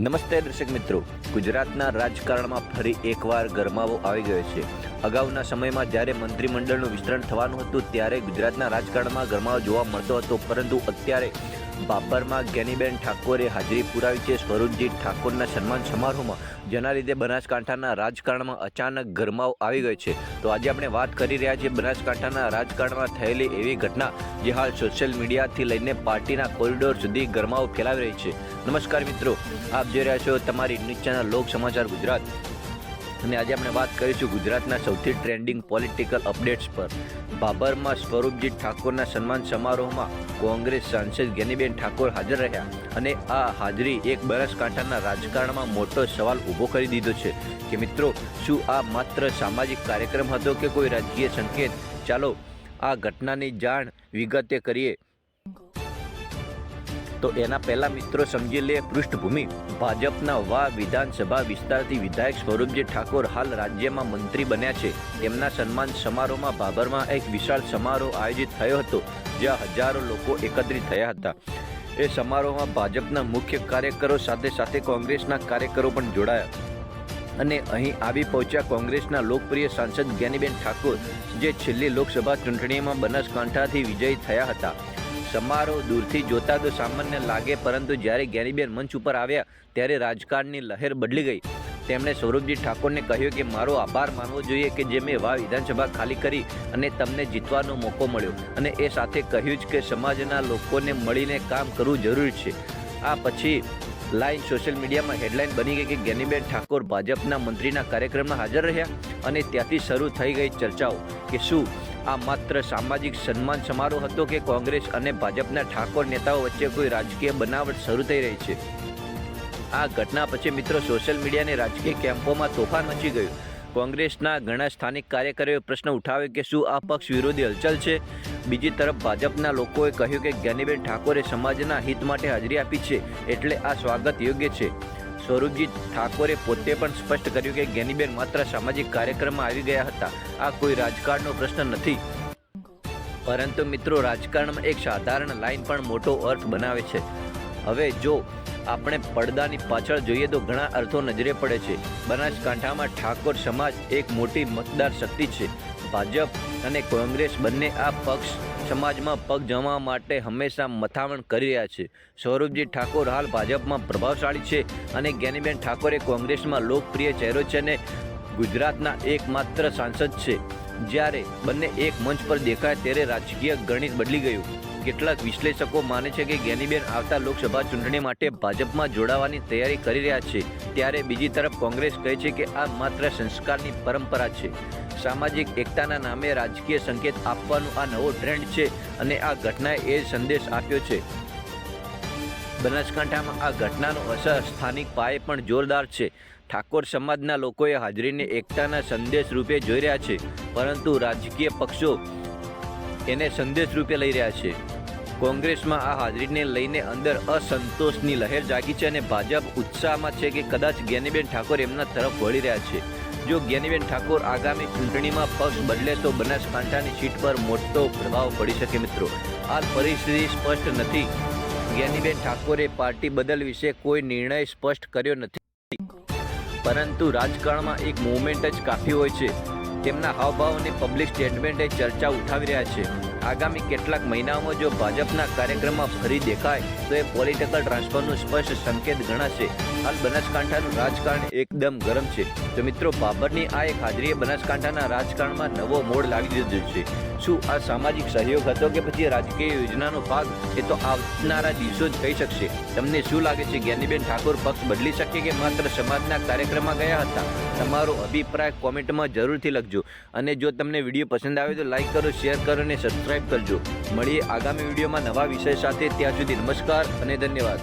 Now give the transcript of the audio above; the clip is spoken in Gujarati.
નમસ્તે દર્શક મિત્રો. ગુજરાતના રાજકારણમાં ફરી એકવાર ગરમાવો આવી ગયો છે. અગાઉના સમયમાં જ્યારે મંત્રીમંડળનું વિસ્તરણ થવાનું હતું, ત્યારે ગુજરાતના રાજકારણમાં ગરમાવો જોવા મળતો હતો, પરંતુ અત્યારે બાબરમાં જ્ઞાનીબેન ઠાકોરે હાજરી પુરાવી છે. સ્વરૂપજી ઠાકોરના સન્માન સમારોહમાં જેના લીધે બનાસકાંઠાના રાજકારણમાં અચાનક ગરમાવ આવી ગયો છે. તો આજે આપણે વાત કરી રહ્યા છીએ બનાસકાંઠાના રાજકારણમાં થયેલી એવી ઘટના જે હાલ સોશિયલ મીડિયાથી લઈને પાર્ટીના કોરિડોર સુધી ગરમાવ ફેલાવી રહી છે. નમસ્કાર મિત્રો, આપ જોઈ રહ્યા છો તમારી ન્યૂઝ ચેનલ લોક સમાચાર ગુજરાત. અને આજે આપણે વાત કરીશું ગુજરાતના સૌથી ટ્રેન્ડિંગ પોલિટિકલ અપડેટ્સ પર. બાબરમાં સ્વરૂપજી ઠાકોરના સન્માન સમારોહમાં કોંગ્રેસ સાંસદ જ્ઞાનીબેન ઠાકોર હાજર રહ્યા અને આ હાજરી એક બનાસકાંઠાના રાજકારણમાં મોટો સવાલ ઊભો કરી દીધો છે કે મિત્રો, શું આ માત્ર સામાજિક કાર્યક્રમ હતો કે કોઈ રાજકીય સંકેત? ચાલો આ ઘટનાની જાણ વિગતે કરીએ. તો એના પહેલા મિત્રો સમજી લે પૃષ્ઠભૂમિ. ભાજપના વા વિધાનસભા વિસ્તારથી વિધાયક સ્વરૂપજી ઠાકોર હાલ રાજ્યમાં મંત્રી બન્યા છે. તેમના સન્માન સમારોહમાં ભાભરમાં એક વિશાળ સમારોહ આયોજિત થયો હતો, જ્યાં હજારો લોકો એકત્રિત થયા હતા. એ સમારોહમાં ભાજપના મુખ્ય કાર્યકરો સાથે સાથે કોંગ્રેસના કાર્યકરો પણ જોડાયા અને અહીં આવી પહોંચ્યા કોંગ્રેસના લોકપ્રિય સાંસદ જ્ઞાનીબેન ઠાકોર, જે છેલ્લી લોકસભા ચૂંટણીમાં બનાસકાંઠાથી વિજયી થયા હતા. સમારોહ દૂરથી જોતા તો સામાન્ય લાગે, પરંતુ જ્યારે જ્ઞાનીબેન મંચ ઉપર આવ્યા ત્યારે રાજકારણની લહેર બદલી ગઈ. તેમણે સૌરભજી ઠાકોરને કહ્યું કે, મારો આભાર માનવો જોઈએ કે જે મેં વા વિધાનસભા ખાલી કરી અને તમને જીતવાનો મોકો મળ્યો. અને એ સાથે કહ્યું જ કે, સમાજના લોકોને મળીને કામ કરવું જરૂરી છે. આ પછી લાઈન સોશિયલ મીડિયામાં હેડલાઇન બની ગઈ કે જ્ઞાનીબેન ઠાકોર ભાજપના મંત્રીના કાર્યક્રમમાં હાજર રહ્યા અને ત્યાંથી શરૂ થઈ ગઈ ચર્ચાઓ કે શું આ માત્ર સામાજિક સન્માન સમારોહ હતો કે કોંગ્રેસ અને ભાજપના ઠાકોર નેતાઓ વચ્ચે કોઈ રાજકીય બનાવટ શરૂ થઈ રહી છે. આ ઘટના પછી મિત્રો સોશિયલ મીડિયાને રાજકીય કેમ્પોમાં તોફાન મચી ગયું. કોંગ્રેસના ઘણા સ્થાનિક કાર્યકરોએ પ્રશ્ન ઉઠાવ્યો કે શું આ પક્ષ વિરોધી હલચલ છે? બીજી તરફ ભાજપના લોકોએ કહ્યું કે જ્ઞાનીબેન ઠાકોરે સમાજના હિત માટે હાજરી આપી છે, એટલે આ સ્વાગત યોગ્ય છે. સ્વરૂપજી ઠાકોરે પોતે પણ સ્પષ્ટ કર્યું કે ગેનીબેન માત્ર સામાજિક કાર્યક્રમમાં આવી ગયા હતા. આ કોઈ રાજકારણનો પ્રશ્ન નથી. પરંતુ મિત્રો, રાજકારણમાં એક સાધારણ લાઈન પણ મોટો અર્થ બનાવે છે. હવે જો આપણે પડદાની પાછળ જોઈએ તો ઘણા અર્થો નજરે પડે છે. બનાસકાંઠામાં ઠાકોર સમાજ એક મોટી મતદાર શક્તિ છે. ભાજપ અને કોંગ્રેસ બંને આ પક્ષ સમાજમાં પગ જમવા માટે હંમેશા મથામણ કરી રહ્યા છે. સૌરભજી ઠાકોર હાલ ભાજપમાં પ્રભાવશાળી છે અને જ્ઞાનીબેન ઠાકોર એ કોંગ્રેસમાં લોકપ્રિય ચહેરો છે અને ગુજરાતના એકમાત્ર સાંસદ છે. જ્યારે બંને એક મંચ પર દેખાય ત્યારે રાજકીય ગણિત બદલી ગયું. કેટલાક વિશ્લેષકો માને છે કે જ્ઞાનીબેન આવતા લોકસભા ચૂંટણી માટે ભાજપમાં જોડાવાની તૈયારી કરી રહ્યા છે. ત્યારે બીજી તરફ કોંગ્રેસ કહે છે કે આ માત્ર સંસ્કારની પરંપરા છે. સામાજિક એકતાના નામે રાજકીય સંકેત આપવાનો આ નવો ટ્રેન્ડ છે અને આ ઘટનાએ એ સંદેશ આપ્યો છે. બનાસકાંઠામાં આ ઘટનાનો અસર સ્થાનિક પાયે પણ જોરદાર છે. ઠાકોર સમાજના લોકોએ હાજરીને એકતાના સંદેશ રૂપે જોઈ રહ્યા છે. પરંતુ રાજકીય પક્ષો એને સંદેશ રૂપે લઈ રહ્યા છે. કોંગ્રેસમાં આ હાજરીને લઈને અંદર અસંતોષની લહેર જાગી છે અને ભાજપ ઉત્સાહમાં છે કે કદાચ જ્ઞાનીબેન ઠાકોર એમના તરફ વળી રહ્યા છે. જો જ્ઞાનીબેન ઠાકોર આગામી ચૂંટણીમાં પક્ષ બદલે તો બનાસકાંઠાની સીટ પર મોટો પ્રભાવ પડી શકે મિત્રો. આ પરિસ્થિતિ સ્પષ્ટ નથી. જ્ઞાનીબેન ઠાકોરે પાર્ટી બદલ વિશે કોઈ નિર્ણય સ્પષ્ટ કર્યો નથી. પરંતુ રાજકારણમાં એક મુવમેન્ટ જ કાફી હોય છે. તેમના હાવભાવ અને પબ્લિક સ્ટેટમેન્ટ એ ચર્ચા ઉઠાવી રહ્યા છે. આગામી કેટલાક મહિનાઓમાં જો ભાજપના કાર્યક્રમમાં ફરી દેખાય, તો એ પોલિટિકલ ટ્રાન્સફરનું સ્પષ્ટ સંકેત ગણાશે. હાલ બનાસકાંઠાનું રાજકારણ એકદમ ગરમ છે. તો મિત્રો, બાબરની આ એક હાજરીએ બનાસકાંઠાના રાજકારણમાં નવો મોડ લાવી દીધો છે. શું આ સામાજિક સહયોગ હતો કે પછી રાજકીય યોજનાનો ભાગ? એ તો આવનારા દિવસો જ કહી શકશે. તમને શું લાગે છે, જ્ઞાનીબેન ઠાકોર પક્ષ બદલી શકે કે માત્ર સમાજના કાર્યક્રમમાં ગયા હતા? તમારો અભિપ્રાય કોમેન્ટમાં જરૂરથી લખજો. અને જો તમને વીડિયો પસંદ આવે તો લાઇક કરો શેર કરો અને સબસ્ક્રાઈબ કરજો. મળીએ આગામી વિડીયોમાં નવા વિષય સાથે. ત્યાં સુધી નમસ્કાર અને ધન્યવાદ.